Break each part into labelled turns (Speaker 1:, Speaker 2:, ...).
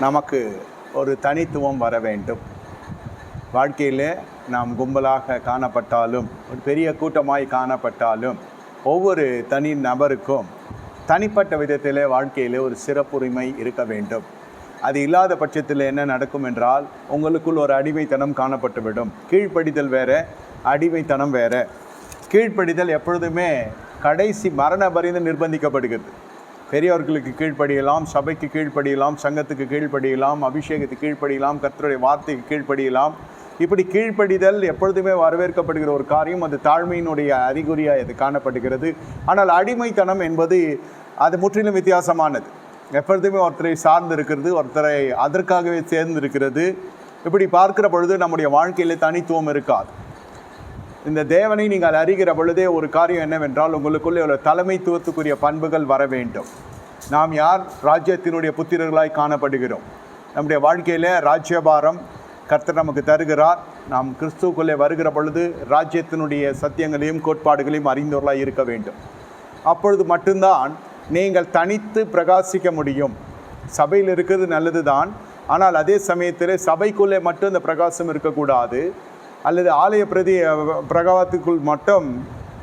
Speaker 1: நமக்கு ஒரு தனித்துவம் வர வேண்டும். வாழ்க்கையில் நாம் கும்பலாக காணப்பட்டாலும் ஒரு பெரிய கூட்டமாய் காணப்பட்டாலும் ஒவ்வொரு தனி நபருக்கும் தனிப்பட்ட விதத்தில் வாழ்க்கையில் ஒரு சிறப்புரிமை இருக்க வேண்டும். அது இல்லாத பட்சத்தில் என்ன நடக்கும் என்றால் உங்களுக்குள் ஒரு அடிமைத்தனம் காணப்பட்டுவிடும். கீழ்ப்படிதல் வேறு அடிமைத்தனம் வேறு. கீழ்ப்படிதல் எப்பொழுதுமே கடைசி மரண பரிந்து நிர்பந்திக்கப்படுகிறது. பெரியவர்களுக்கு கீழ்ப்படியலாம் சபைக்கு கீழ்ப்படியலாம் சங்கத்துக்கு கீழ்ப்படியலாம் அபிஷேகத்துக்கு கீழ்ப்படியலாம் கர்த்தருடைய வார்த்தைக்கு கீழ்ப்படியலாம். இப்படி கீழ்ப்படிதல் எப்பொழுதுமே வரவேற்கப்படுகிற ஒரு காரியம் அது தாழ்மையினுடைய அறிகுறியாக இது காணப்படுகிறது. ஆனால் அடிமைத்தனம் என்பது அது முற்றிலும் வித்தியாசமானது. எப்பொழுதுமே ஒருத்தரை சார்ந்து இருக்கிறது ஒருத்தரை அதற்காகவே சேர்ந்து இருக்கிறது இப்படி பார்க்கிற பொழுது நம்முடைய வாழ்க்கையில் தனித்துவம் இருக்காது. இந்த தேவனை நீங்கள் அறிகிற பொழுதே ஒரு காரியம் என்னவென்றால் உங்களுக்குள்ளே ஒரு தலைமைத்துவத்துக்குரிய பண்புகள் வர வேண்டும். நாம் யார்? ராஜ்யத்தினுடைய புத்திரர்களாய் காணப்படுகிறோம். நம்முடைய வாழ்க்கையில் ராஜ்யபாரம் கர்த்தர் நமக்கு தருகிறார். நாம் கிறிஸ்துவுக்குள்ளே வருகிற பொழுது ராஜ்யத்தினுடைய சத்தியங்களையும் கோட்பாடுகளையும் அறிந்தவர்களாக இருக்க வேண்டும். அப்பொழுது மட்டும்தான் நீங்கள் தனித்து பிரகாசிக்க முடியும். சபையில் இருக்கிறது நல்லது தான் ஆனால் அதே சமயத்தில் சபைக்குள்ளே மட்டும் இந்த பிரகாசம் இருக்கக்கூடாது. அல்லது ஆலய பிரதி பிரகாசத்துக்குள் மட்டும்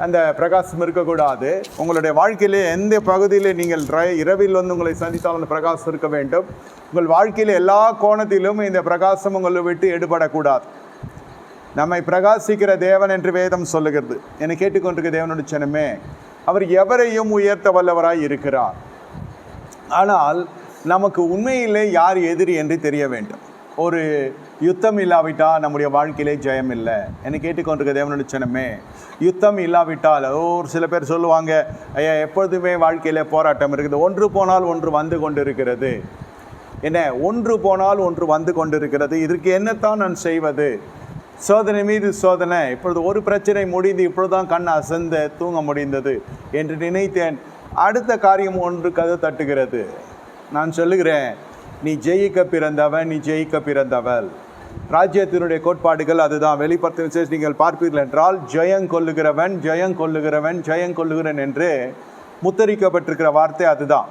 Speaker 1: அந்த பிரகாசம் இருக்கக்கூடாது. உங்களுடைய வாழ்க்கையிலே எந்த பகுதியில் நீங்கள் இரவில் வந்து உங்களை சந்தித்தாலும் அந்த பிரகாசம் இருக்க வேண்டும். உங்கள் வாழ்க்கையில் எல்லா கோணத்திலும் இந்த பிரகாசம் உங்களை விட்டு எடுபடக்கூடாது. நம்மை பிரகாசிக்கிற தேவன் என்று வேதம் சொல்லுகிறது. என்னை கேட்டுக்கொண்டிருக்க தேவனுடைய சனமே அவர் எவரையும் உயர்த்த வல்லவராய் இருக்கிறார். ஆனால் நமக்கு உண்மையிலே யார் எதிரி என்று தெரிய வேண்டும். ஒரு யுத்தம் இல்லாவிட்டால் நம்முடைய வாழ்க்கையிலே ஜெயம் இல்லை. என்னை கேட்டுக்கொண்டிருக்க தேவனுடைய சனமே யுத்தம் இல்லாவிட்டால் ஒரு சில பேர் சொல்லுவாங்க ஐயா எப்பொழுதுமே வாழ்க்கையில் போராட்டம் இருக்குது. ஒன்று போனால் ஒன்று வந்து கொண்டு இருக்கிறது என்ன? ஒன்று போனால் ஒன்று வந்து கொண்டிருக்கிறது. இதற்கு என்னத்தான் நான் செய்வது? சோதனை மீது சோதனை. இப்பொழுது ஒரு பிரச்சனை முடிந்து இப்பொழுதுதான் கண் அசந்த தூங்க முடிந்தது என்று நினைத்தேன். அடுத்த காரியம் ஒன்று கதை தட்டுகிறது. நான் சொல்லுகிறேன் நீ ஜெயிக்க பிறந்தவன் நீ ஜெயிக்க பிறந்தவள். ராஜ்யத்தினுடைய கோட்பாடுகள் அதுதான். வெளிப்படுத்தும் விசேஷம் நீங்கள் பார்ப்பீர்கள் என்றால் ஜெயம் கொள்ளுகிறவன் ஜெயம் கொள்ளுகிறவன் ஜெயம் கொள்ளுகிறன் என்று முத்தரிக்கப்பட்டிருக்கிற வார்த்தை அதுதான்.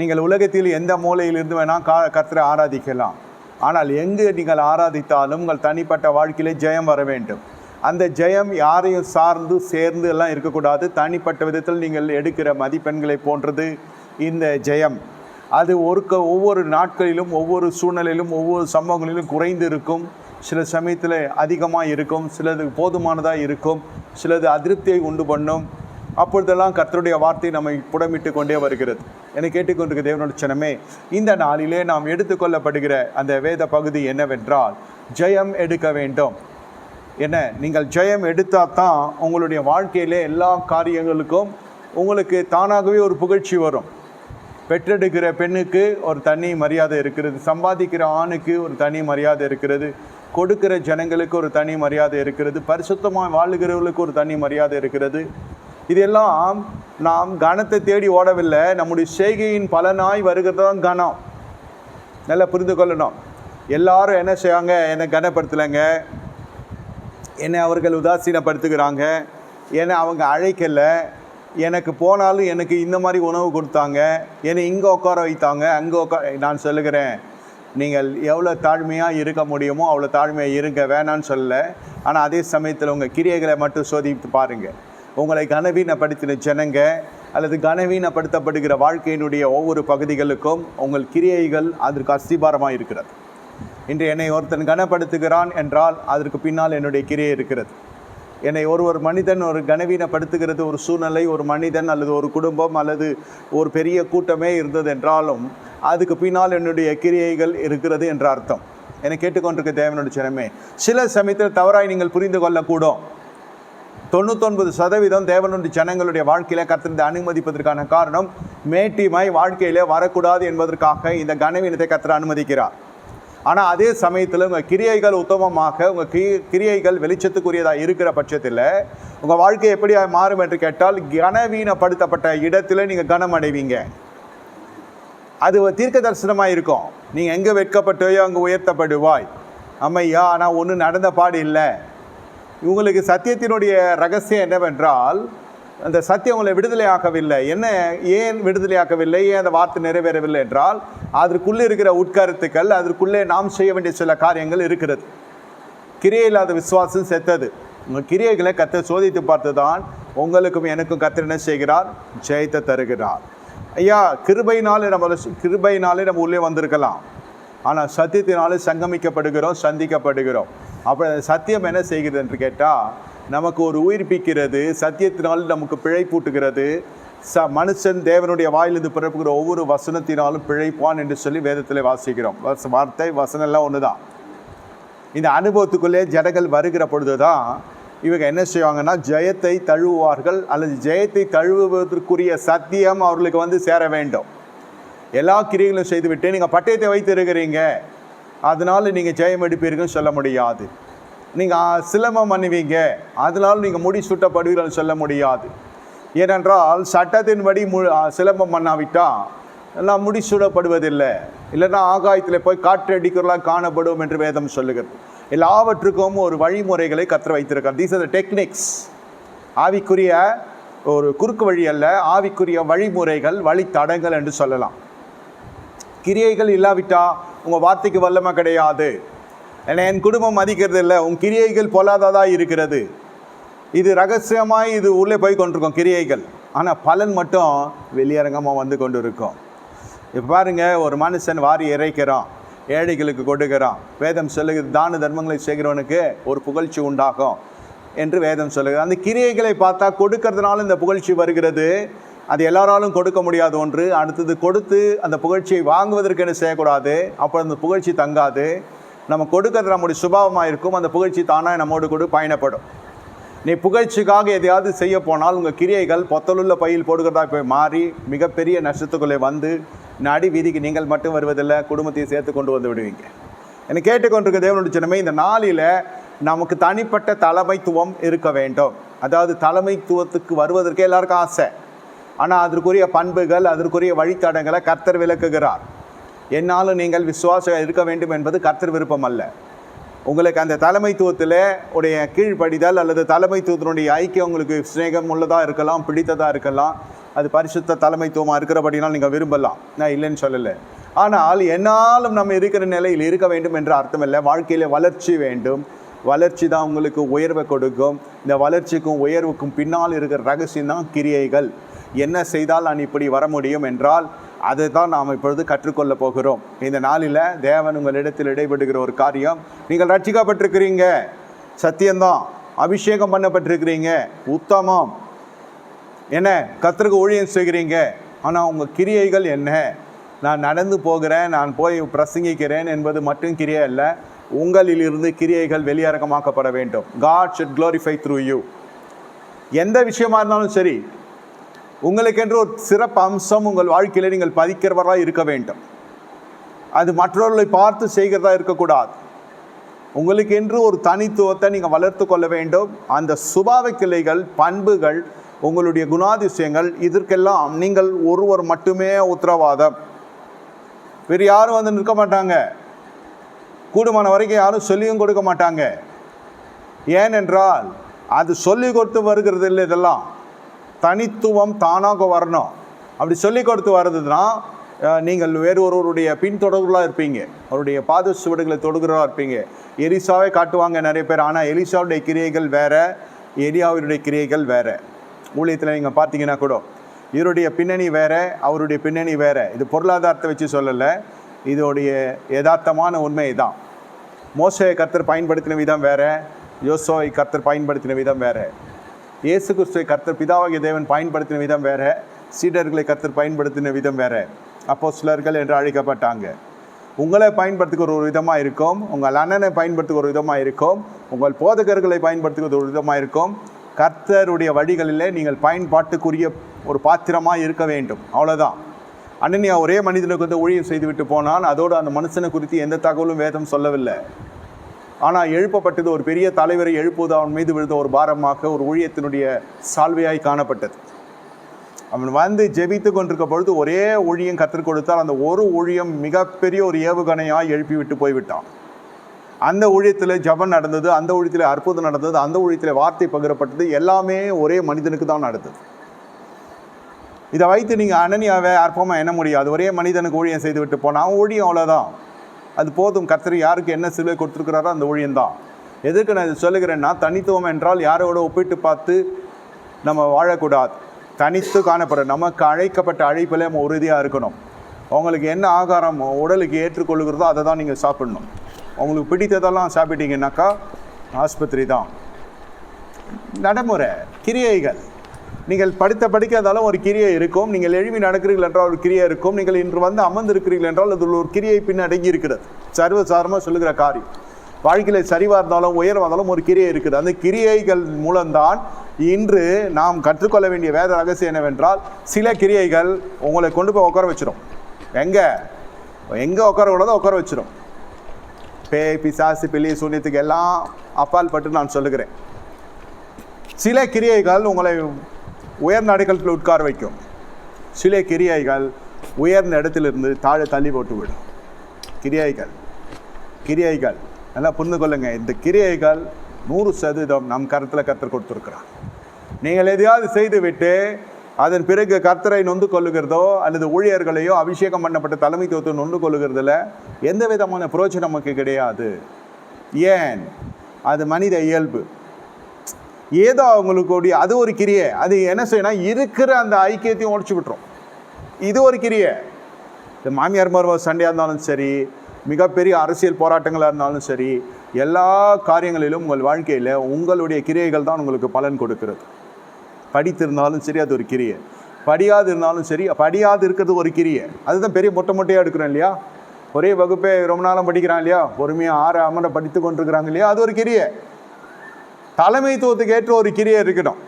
Speaker 1: நீங்கள் உலகத்தில் எந்த மூலையிலிருந்து வேணால் கா கர்த்தரை ஆராதிக்கலாம். ஆனால் எங்கு நீங்கள் ஆராதித்தாலும் உங்கள் தனிப்பட்ட வாழ்க்கையிலே ஜெயம் வர வேண்டும். அந்த ஜெயம் யாரையும் சார்ந்து சேர்ந்து எல்லாம் இருக்கக்கூடாது. தனிப்பட்ட விதத்தில் நீங்கள் எடுக்கிற மதிப்பெண்களை போன்றது இந்த ஜெயம். அது ஒரு க ஒவ்வொரு நாட்களிலும் ஒவ்வொரு சூழ்நிலையிலும் ஒவ்வொரு சம்பவங்களிலும் குறைந்து இருக்கும் சில சமயத்தில் அதிகமாக இருக்கும் சிலது போதுமானதாக இருக்கும் சிலது அதிருப்தியை உண்டு பண்ணும். அப்பொழுதெல்லாம் கர்த்தருடைய வார்த்தை நம்மை புடமிட்டு கொண்டே வருகிறது. என்னை கேட்டுக்கொண்டிருக்க தேவனோட சனமே இந்த நாளிலே நாம் எடுத்துக்கொள்ளப்படுகிற அந்த வேத பகுதி என்னவென்றால் ஜெயம் எடுக்க வேண்டும். என்ன? நீங்கள் ஜெயம் எடுத்தால் தான் உங்களுடைய வாழ்க்கையிலே எல்லா காரியங்களுக்கும் உங்களுக்கு தானாகவே ஒரு புகழ்ச்சி வரும். பெற்றெடுக்கிற பெண்ணுக்கு ஒரு தனி மரியாதை இருக்கிறது. சம்பாதிக்கிற ஆணுக்கு ஒரு தனி மரியாதை இருக்கிறது. கொடுக்கிற ஜனங்களுக்கு ஒரு தனி மரியாதை இருக்கிறது. பரிசுத்தமாக வாழுகிறவர்களுக்கு ஒரு தனி மரியாதை இருக்கிறது. இதெல்லாம் நாம் கனத்தை தேடி ஓடவில்லை. நம்முடைய செய்கையின் பலனாய் வருகிறது தான் கனம். நல்லா புரிந்து கொள்ளணும். எல்லாரும் என்ன செய்வாங்க? என்னை கனப்படுத்தலைங்க. என்னை அவர்கள் உதாசீனப்படுத்துகிறாங்க. என்னை அவங்க அழைக்கலை. எனக்கு போனாலும் எனக்கு இந்த மாதிரி உணவு கொடுத்தாங்க. என்னை இங்கே உட்கார வைத்தாங்க. அங்கே உட்கார நான் சொல்லுகிறேன் நீங்கள் எவ்வளோ தாழ்மையாக இருக்க முடியுமோ அவ்வளோ தாழ்மையாக இருங்க. வேணான்னு சொல்லலை. ஆனால் அதே சமயத்தில் உங்கள் கிரியைகளை மட்டும் சோதித்து பாருங்கள் உங்களை கனவீனப்படுத்தின ஜனங்க அல்லது கனவீனப்படுத்தப்படுகிற வாழ்க்கையினுடைய ஒவ்வொரு பகுதிகளுக்கும் உங்கள் கிரியைகள் அதற்கு அஸ்திபாரமாக இருக்கிறது. இன்று என்னை ஒருத்தன் கனப்படுத்துகிறான் என்றால் அதற்கு பின்னால் என்னுடைய கிரியை இருக்கிறது. என்னை ஒரு ஒரு மனிதன் ஒரு கனவீனப்படுத்துகிறது ஒரு சூழ்நிலை ஒரு மனிதன் அல்லது ஒரு குடும்பம் அல்லது ஒரு பெரிய கூட்டமே இருந்தது என்றாலும் அதுக்கு பின்னால் என்னுடைய கிரியைகள் இருக்கிறது என்ற அர்த்தம். என்னை கேட்டுக்கொண்டிருக்க தேவனுடைய சிறமே சில சமயத்தில் தவறாய் நீங்கள் புரிந்து கொள்ளக்கூடும். தொண்ணூத்தொன்பது சதவீதம் தேவனுடைய ஜனங்களுடைய வாழ்க்கையில கத்திருந்து அனுமதிப்பதற்கான காரணம் மேட்டிமாய் வாழ்க்கையிலே வரக்கூடாது என்பதற்காக இந்த கனவீனத்தை கத்திர அனுமதிக்கிறார். ஆனால் அதே சமயத்தில் உங்கள் கிரியைகள் உத்தமமாக உங்கள் கி கிரியைகள் வெளிச்சத்துக்குரியதாக இருக்கிற பட்சத்தில் உங்கள் வாழ்க்கை எப்படி மாறும் என்று கேட்டால் கனவீனப்படுத்தப்பட்ட இடத்துல நீங்கள் கனம் அடைவீங்க. அது தீர்க்க தரிசனமாக இருக்கும். நீங்கள் எங்கே வெட்கப்பட்டோயோ அங்கே உயர்த்தப்படுவாய். அம்மையா ஆனால் ஒன்றும் நடந்த பாடு இல்லை. உங்களுக்கு சத்தியத்தினுடைய ரகசியம் என்னவென்றால் அந்த சத்தியம் உங்களை விடுதலையாக்கவில்லை. என்ன ஏன் விடுதலையாக்கவில்லை? ஏன் அந்த வார்த்தை நிறைவேறவில்லை என்றால் அதற்குள்ளே இருக்கிற உட்கருத்துக்கள் அதற்குள்ளே நாம் செய்ய வேண்டிய சில காரியங்கள் இருக்கிறது. கிரியை இல்லாத விசுவாசம் செத்தது. உங்கள் கிரியைகளை கத்த சோதித்து பார்த்து தான் உங்களுக்கும் எனக்கும் கத்தர் என்ன செய்கிறார்? ஜெயத்தை தருகிறார். ஐயா கிருபையினாலே நம்ம கிருபையினாலே நம்ம உள்ளே வந்திருக்கலாம். ஆனால் சத்தியத்தினாலே சங்கமிக்கப்படுகிறோம் சந்திக்கப்படுகிறோம். அப்போ சத்தியம் என்ன செய்கிறது என்று கேட்டால் நமக்கு ஒரு உயிர்ப்பிக்கிறது சத்தியத்தினால் நமக்கு பிழைப்பூட்டுகிறது ச மனுஷன் தேவனுடைய வாயிலிருந்து பிறப்புகிற ஒவ்வொரு வசனத்தினாலும் பிழைப்பான் என்று சொல்லி வேதத்தில் வாசிக்கிறோம். வச- வார்த்தை வசனம் எல்லாம் ஒன்று தான் இந்த அனுபவத்துக்குள்ளே ஜனங்கள் வருகிற பொழுது தான் இவங்க என்ன செய்வாங்கன்னா ஜெயத்தை தழுவுவார்கள். அல்லது ஜெயத்தை தழுவுவதற்குரிய சத்தியம் அவர்களுக்கு வந்து சேர வேண்டும். எல்லா கிரியைகளும் செய்துவிட்டு நீங்கள் பட்டயத்தை வைத்திருக்கிறீங்க. அதனால் நீங்கள் ஜெயம் எடுப்பீர்கள் சொல்ல முடியாது. நீங்கள் சிலம்பம் பண்ணுவீங்க அதனால் நீங்கள் முடி சுட்டப்படுவீர்கள் சொல்ல முடியாது. ஏனென்றால் சட்டத்தின்படி மு சிலம்பம் பண்ணாவிட்டால் எல்லாம் முடி சுடப்படுவதில்லை. இல்லைன்னா ஆகாயத்தில் போய் காற்றடிக்கிறலாம் காணப்படும் என்று வேதம் சொல்லுகிறது. எல்லாவற்றுக்கும் ஒரு வழிமுறைகளை கற்று வைத்திருக்கார் தீஸ் ஆர் த டெக்னிக்ஸ் ஆவிக்குரிய ஒரு குறுக்கு வழி அல்ல ஆவிக்குரிய வழிமுறைகள் வழித்தடங்கள் என்று சொல்லலாம். கிரியைகள் இல்லாவிட்டால் உங்கள் வார்த்தைக்கு வல்லமை கிடையாது. என்னை என் குடும்பம் மதிக்கிறது இல்லை உன் கிரியைகள் பொல்லாததாக இருக்கிறது. இது ரகசியமாக இது உள்ளே போய் கொண்டிருக்கும் கிரியைகள். ஆனால் பலன் மட்டும் வெளியரங்கமாக வந்து கொண்டு இருக்கும் இப்போ பாருங்க ஒரு மனுஷன் வாரி இறைக்கிறான் ஏழைகளுக்கு கொடுக்கிறான். வேதம் சொல்லுகிறது தான தர்மங்களை செய்கிறவனுக்கு ஒரு புகழ்ச்சி உண்டாகும் என்று வேதம் சொல்லுகிறது. அந்த கிரியைகளை பார்த்தா கொடுக்கறதுனால இந்த புகழ்ச்சி வருகிறது. அது எல்லாராலும் கொடுக்க முடியாத ஒன்று. அடுத்தது கொடுத்து அந்த புகழ்ச்சியை வாங்குவதற்கு என்ன செய்யக்கூடாது? அப்போ அந்த புகழ்ச்சி தங்காது. நம்ம கொடுக்கறது நம்முடைய சுபாவமாக இருக்கும். அந்த புகழ்ச்சி தானாக நம்மோடு கூட பயணப்படும். நீ புகழ்ச்சிக்காக எதையாவது செய்ய போனால் உங்கள் கிரியைகள் பொத்தலுள்ள பையில் போடுகிறதா போய் மாறி மிகப்பெரிய நஷ்டத்துக்குள்ளே வந்து நடி வீதிக்கு நீங்கள் மட்டும் வருவதில்லை குடும்பத்தையும் சேர்த்து கொண்டு வந்து விடுவீங்க. என்னை கேட்டுக்கொண்டிருக்க தேவனுடைய சின்னமே இந்த நாளில் நமக்கு தனிப்பட்ட தலைமைத்துவம் இருக்க வேண்டும். அதாவது தலைமைத்துவத்துக்கு வருவதற்கு எல்லாருக்கும் ஆசை. ஆனால் அதற்குரிய பண்புகள் அதற்குரிய வழித்தடங்களை கர்த்தர் விளக்குகிறார். என்னாலும் நீங்கள் விசுவாசம் இருக்க வேண்டும் என்பது கர்த்தர் விருப்பம் அல்ல. உங்களுக்கு அந்த தலைமைத்துவத்தில் உடைய கீழ்ப்படிதல் அல்லது தலைமைத்துவத்தினுடைய ஐக்கியம் உங்களுக்கு சிநேகம் உள்ளதாக இருக்கலாம் பிடித்ததாக இருக்கலாம் அது பரிசுத்த தலைமைத்துவமாக இருக்கிறபடினால் நீங்கள் விரும்பலாம். நான் இல்லைன்னு சொல்லலை. ஆனால் என்னாலும் நம்ம இருக்கிற நிலையில் இருக்க வேண்டும் என்ற அர்த்தம் இல்லை. வாழ்க்கையில் வளர்ச்சி வேண்டும். வளர்ச்சி தான் உங்களுக்கு உயர்வை கொடுக்கும். இந்த வளர்ச்சிக்கும் உயர்வுக்கும் பின்னால் இருக்கிற ரகசியம் தான் கிரியைகள். என்ன செய்தால் நான் இப்படி வர முடியும் என்றால் அதை தான் நாம் இப்பொழுது கற்றுக்கொள்ள போகிறோம். இந்த நாளில் தேவன் உங்களிடத்தில் இடைபடுகிற ஒரு காரியம் நீங்கள் ரட்சிக்கப்பட்டிருக்கிறீங்க. சத்தியம்தான். அபிஷேகம் பண்ணப்பட்டிருக்கிறீங்க. உத்தமம். என்ன? கத்தருக்கு ஊழியம் செய்கிறீங்க. ஆனால் உங்கள் கிரியைகள் என்ன? நான் நடந்து போகிறேன் நான் போய் பிரசங்கிக்கிறேன் என்பது மட்டும் கிரியை அல்ல. உங்களிலிருந்து கிரியைகள் வெளியரங்கமாக்கப்பட வேண்டும். God should glorify through you எந்த விஷயமா இருந்தாலும் சரி உங்களுக்கென்று ஒரு சிறப்பு அம்சம் உங்கள் வாழ்க்கையில் நீங்கள் பதிக்கிறவராக இருக்க வேண்டும். அது மற்றவர்களை பார்த்து செய்கிறதா இருக்கக்கூடாது. உங்களுக்கென்று ஒரு தனித்துவத்தை நீங்கள் வளர்த்து கொள்ள வேண்டும். அந்த சுபாவ கிளைகள் பண்புகள் உங்களுடைய குணாதிசயங்கள் இதற்கெல்லாம் நீங்கள் ஒருவர் மட்டுமே உத்தரவாதம். வேறு யாரும் வந்து நிற்க மாட்டாங்க. கூடுமான வரைக்கும் யாரும் சொல்லியும் கொடுக்க மாட்டாங்க. ஏனென்றால் அது சொல்லி கொடுத்து வருகிறது இல்லை இதெல்லாம். தனித்துவம் தானாக வரணும். அப்படி சொல்லி கொடுத்து வர்றதுன்னா நீங்கள் வேறு ஒருவருடைய பின்தொடர்களாக இருப்பீங்க. அவருடைய பாத சுவடுகளை தொடுகிறவராக இருப்பீங்க. எலிசாவே காட்டுவாங்க நிறைய பேர். ஆனால் எலிசாவுடைய கிரியைகள் வேறு எலியாவினுடைய கிரியைகள் வேறு. ஊழியத்தில் நீங்கள் பார்த்தீங்கன்னா கூட இவருடைய பின்னணி வேறு அவருடைய பின்னணி வேறு. இது பொருளாதாரத்தை வச்சு சொல்லலை. இதோடைய யதார்த்தமான உண்மை தான் மோசையை கர்த்தர் பயன்படுத்தின விதம் வேறு யோசோவை கர்த்தர் பயன்படுத்தின விதம் வேறு. இயேசு கிறிஸ்துவை கர்த்தர் பிதாவாகிய தேவன் பயன்படுத்தின விதம் வேறு சீடர்களை கர்த்தர் பயன்படுத்தின விதம் வேறு அப்போ சிலர்கள் என்று அழைக்கப்பட்டாங்க. உங்களை பயன்படுத்துகிற ஒரு விதமாக இருக்கும் உங்கள் அண்ணனை பயன்படுத்துகிற ஒரு விதமாக இருக்கும் உங்கள் போதகர்களை பயன்படுத்துகிற ஒரு விதமாக இருக்கும். கர்த்தருடைய வழிகளிலே நீங்கள் பயன்பாட்டுக்குரிய ஒரு பாத்திரமாக இருக்க வேண்டும். அவ்வளோதான் அண்ணன் ஒரே மனிதனுக்கு வந்து ஊழியம் செய்துவிட்டு போனால் அதோடு அந்த மனுஷனை குறித்து எந்த தகவலும் வேதம் சொல்லவில்லை. ஆனால் எழுப்பப்பட்டது ஒரு பெரிய தலைவரை எழுப்புவது அவன் மீது விழுந்த ஒரு பாரமாக ஒரு ஊழியத்தினுடைய சால்வையாய் காணப்பட்டது. அவன் வந்து ஜெபித்து கொண்டிருக்க பொழுது ஒரே ஊழியம் கற்றுக் கொடுத்தால் அந்த ஒரு ஊழியம் மிகப்பெரிய ஒரு ஏவுகணையாக எழுப்பி விட்டு போய்விட்டான். அந்த ஊழியத்தில் ஜபம் நடந்தது அந்த ஊழியத்தில் அற்புதம் நடந்தது அந்த ஊழியத்தில் வார்த்தை பகிரப்பட்டது எல்லாமே ஒரே மனிதனுக்கு தான் நடந்தது. இதை வைத்து நீங்கள் அனனியாவை அற்பமாக எண்ண முடியாது. ஒரே மனிதனுக்கு ஊழியம் செய்து விட்டு போனால் ஊழியம் அவ்வளோதான் அது போதும். கர்த்தர் யாருக்கு என்ன சிலுவை கொடுத்துருக்கிறாரோ அந்த ஊழியம்தான். எதுக்கு நான் இது சொல்லுகிறேன்னா தனித்துவம் என்றால் யாரோட ஒப்பிட்டு பார்த்து நம்ம வாழக்கூடாது. தனித்து காணப்படும். நமக்கு அழைக்கப்பட்ட அழைப்பில் நம்ம உறுதியாக இருக்கணும். உங்களுக்கு என்ன ஆகாரம் உடலுக்கு ஏற்றுக்கொள்ளுகிறதோ அதை தான் நீங்கள் சாப்பிடணும். உங்களுக்கு பிடித்ததெல்லாம் சாப்பிட்டீங்கன்னாக்கா ஆஸ்பத்திரி தான். நடைமுறை கிரியைகள். நீங்கள் படித்த படிக்காதாலும் ஒரு கிரியை இருக்கும். நீங்கள் எழுவி நடக்கிறீர்கள் என்றால் ஒரு கிரியை இருக்கும். நீங்கள் இன்று வந்து அமர்ந்திருக்கிறீர்கள் என்றால் அதில் ஒரு கிரியை பின் அடங்கி இருக்கிறது. சர்வசாரமாக சொல்லுகிற காரியம். வாழ்க்கையில் சரிவாக இருந்தாலும் உயர்வாக இருந்தாலும் ஒரு கிரியை இருக்குது. அந்த கிரியைகள் மூலம்தான் இன்று நாம் கற்றுக்கொள்ள வேண்டிய வேத ரகசியம் என்னவென்றால் சில கிரியைகள் உங்களை கொண்டு போய் உட்கார வச்சிடும் எங்கே? எங்கே உட்கார கூடாதோ உட்கார வச்சிடும் பேய் பிசாசு பிள்ளி சூன்யத்துக்கு எல்லாம் அப்பால் பட்டு நான் சொல்லுகிறேன். சில கிரியைகள் உங்களை உயர்ந்த அடைக்கலத்தில் உட்கார வைக்கும். சில கிரியைகள் உயர்ந்த இடத்திலிருந்து தாழை தள்ளி போட்டு விடும். கிரியைகள் கிரியைகள். நல்லா புரிந்து கொள்ளுங்க. இந்த கிரியைகள் நூறு சதவீதம் நம் கருத்தில் கற்றுக் கொடுத்துருக்கிறார். நீங்கள் எதையாவது செய்துவிட்டு அதன் பிறகு கர்த்தரை நொந்து கொள்ளுகிறதோ அல்லது ஊழியர்களையோ அபிஷேகம் பண்ணப்பட்ட தலைமைத்துவத்தை நொந்து கொள்ளுகிறதுல எந்த விதமான புரோஜனம் நமக்கு கிடையாது. ஏன்? அது மனித இயல்பு. ஏதோ அவங்களுக்கு கூடிய அது ஒரு கிரியை. அது என்ன செய்யணும் இருக்கிற அந்த ஐக்கியத்தையும் உடச்சி விட்டுரும். இது ஒரு கிரியை. இந்த மாமியார் மருமக சண்டையாக இருந்தாலும் சரி மிகப்பெரிய அரசியல் போராட்டங்களாக இருந்தாலும் சரி எல்லா காரியங்களிலும் உங்கள் வாழ்க்கையில் உங்களுடைய கிரியைகள் தான் உங்களுக்கு பலன் கொடுக்கிறது. படித்திருந்தாலும் சரி அது ஒரு கிரியை. படியாது இருந்தாலும் சரி படியாது இருக்கிறது ஒரு கிரியை. அதுதான் பெரிய மொட்டை மொட்டையாக எடுக்கிறோம் இல்லையா? ஒரே வகுப்பே ரொம்ப நாளும் படிக்கிறான் இல்லையா? பொறுமையாக ஆறு அமரை படித்து கொண்டிருக்கிறாங்க இல்லையா? அது ஒரு கிரியை. தலைமைத்துவத்துக்கு ஏற்ற ஒரு கிரியை இருக்கட்டும்.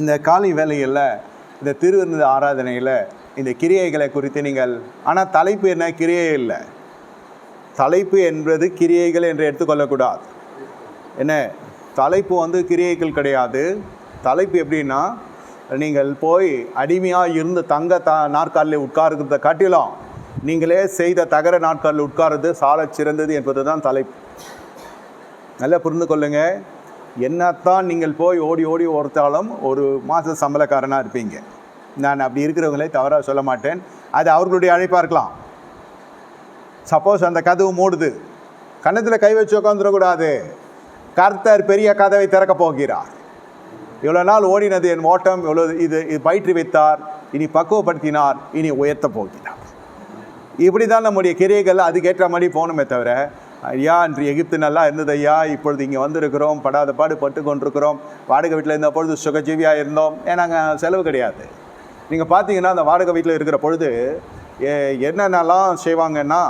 Speaker 1: இந்த காலை வேலைகளில் இந்த திருவிருந்த ஆராதனையில் இந்த கிரியைகளை குறித்து நீங்கள் ஆனால் தலைப்பு என்ன? கிரியை இல்லை. தலைப்பு என்பது கிரியைகள் என்று எடுத்துக்கொள்ளக்கூடாது என்ன? தலைப்பு வந்து கிரியைகள் கிடையாது. தலைப்பு எப்படின்னா நீங்கள் போய் அடிமையாக இருந்து தங்க த நாற்காலில் உட்காருக்கிறத காட்டிலும் நீங்களே செய்த தகர நாட்காலில் உட்கார்றது சால சிறந்தது என்பது தான் தலைப்பு. நல்லா புரிந்து கொள்ளுங்க என்னத்தான் நீங்கள் போய் ஓடி ஓடி ஒருத்தாலும் ஒரு மாத சம்பளக்காரனாக இருப்பீங்க. நான் அப்படி இருக்கிறவங்களே தவறாக சொல்ல மாட்டேன். அது அவர்களுடைய அழைப்பாக இருக்கலாம். சப்போஸ் அந்த கதவு மூடுது. கன்னத்தில் கை வச்சு உட்காந்துடக்கூடாது கர்த்தர் பெரிய கதவை திறக்க போகிறார். இவ்வளோ நாள் ஓடினது என் ஓட்டம் இவ்வளோ இது இது பயிற்று வைத்தார். இனி பக்குவப்படுத்தினார். இனி உயர்த்த போகிறார். இப்படி தான் நம்முடைய கிரியைகள் அதுக்கேற்ற மாதிரி போகணுமே தவிர ஐயா இன்று எகிப்து நல்லா இருந்தது ஐயா. இப்பொழுது இங்கே வந்திருக்கிறோம். படாத பாடு பட்டு கொண்டிருக்கிறோம். வாடகை வீட்டில் இருந்த பொழுது சுகஜீவியாக இருந்தோம். ஏன்னா அங்கே செலவு கிடையாது. நீங்கள் பார்த்தீங்கன்னா அந்த வாடகை வீட்டில் இருக்கிற பொழுது என்னென்னலாம் செய்வாங்கன்னா